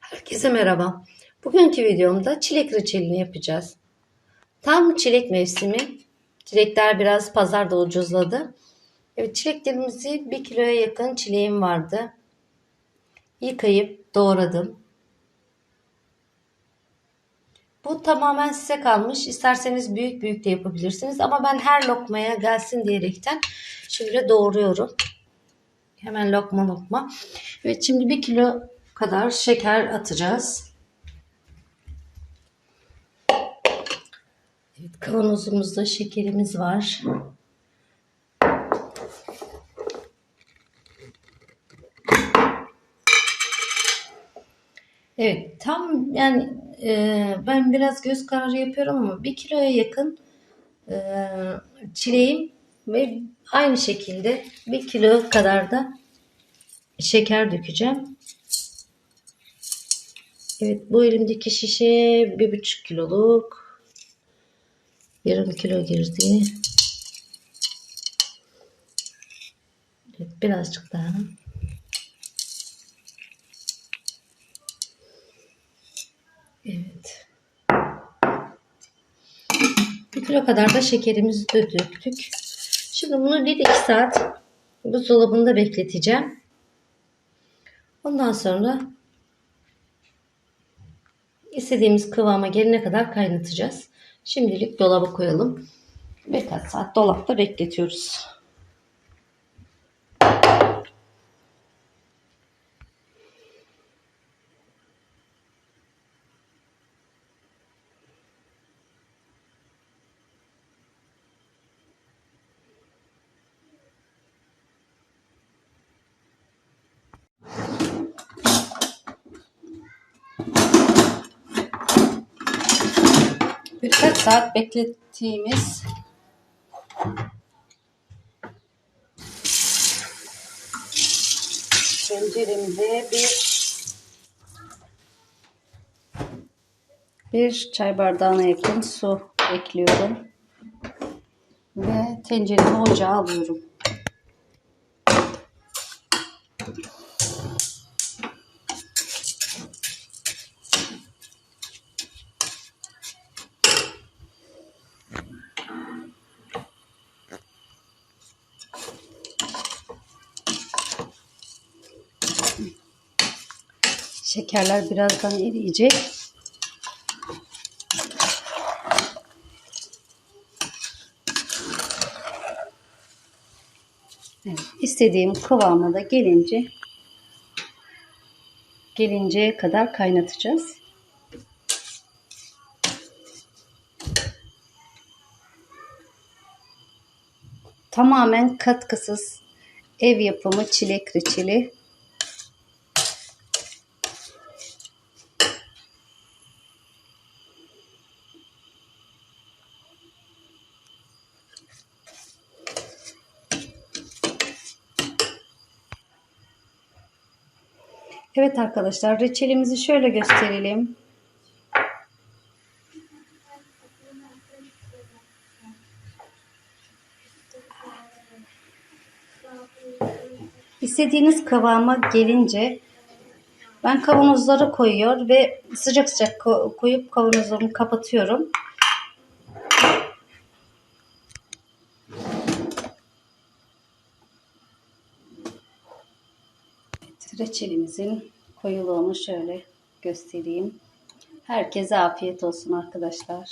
Herkese merhaba. Bugünkü videomda çilek reçelini yapacağız. Tam çilek mevsimi. Çilekler biraz pazarda ucuzladı. Evet çileklerimizi 1 kiloya yakın çileğim vardı. Yıkayıp doğradım. Bu tamamen size kalmış. İsterseniz büyük büyük de yapabilirsiniz. Ama ben her lokmaya gelsin diyerekten şöyle doğruyorum. Hemen lokma lokma. Evet şimdi 1 kilo kadar şeker atacağız. Evet, kavanozumuzda şekerimiz var. Evet tam yani e, ben biraz göz kararı yapıyorum ama bir kiloya yakın e, çileğim ve aynı şekilde bir kilo kadar da şeker dökeceğim. Evet bu elimdeki şişe bir buçuk kiloluk. Yarım kilo girdi. Evet, birazcık daha. Evet. Bir kilo kadar da şekerimizi de döktük. Şimdi bunu 1-2 saat buzdolabında bekleteceğim. Ondan sonra istediğimiz kıvama gelene kadar kaynatacağız. Şimdilik dolaba koyalım. Birkaç saat dolapta bekletiyoruz. Birkaç saat beklettiğimiz tenceremize bir bir çay bardağına yakın su ekliyorum ve tenceremi ocağa alıyorum. Şekerler birazdan eriyecek. Evet, istediğim kıvama da gelince gelinceye kadar kaynatacağız. Tamamen katkısız ev yapımı çilek reçeli. Evet arkadaşlar reçelimizi şöyle gösterelim. İstediğiniz kıvama gelince ben kavanozlara koyuyor ve sıcak sıcak koyup kavanozlarımı kapatıyorum. Reçelimizin koyuluğunu şöyle göstereyim. Herkese afiyet olsun arkadaşlar.